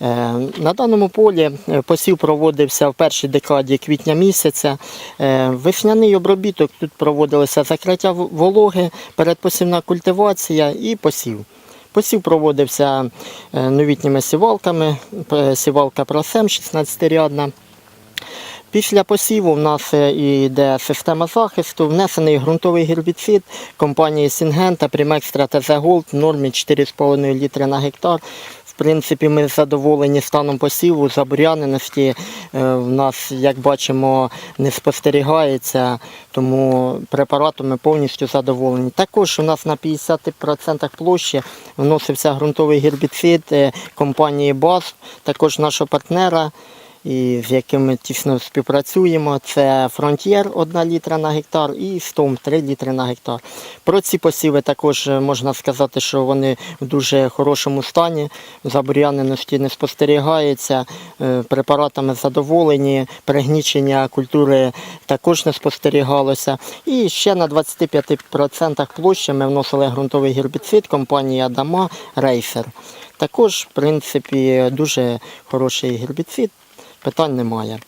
На даному полі е, посів проводився в першій декаді квітня місяця. Е, Весняний обробіток тут проводилося закриття вологи, передпосівна культивація і посів. Посів проводився е, новітніми сівалками, е, сівалка Просем 16-рядна. Після посіву в нас е, йде система захисту, внесений ґрунтовий гербіцид компанії Сінгента Primextra TZ Gold в нормі 4,5 літри на гектар. Принципі, ми задоволені станом посіву, забуряненості. Е, В нас, як бачимо, не спостерігається, тому препаратом ми повністю задоволені. Також у нас на 50% площі вносився ґрунтовий гербіцид е, компанії БАС, також нашого партнера і з яким ми тісно співпрацюємо. Це Frontier 1 літра на гектар і Стом 3 літри на гектар. Про ці посіви також е, можна сказати, що вони в дуже хорошому стані. Забур'яненості не спостерігається, е, препаратами задоволені, пригнічення культури також не спостерігалося. І ще на 25% площі ми вносили ґрунтовий гербіцид компанії Адама Рейсер. Також, в принципі, дуже хороший гербіцид питань немає.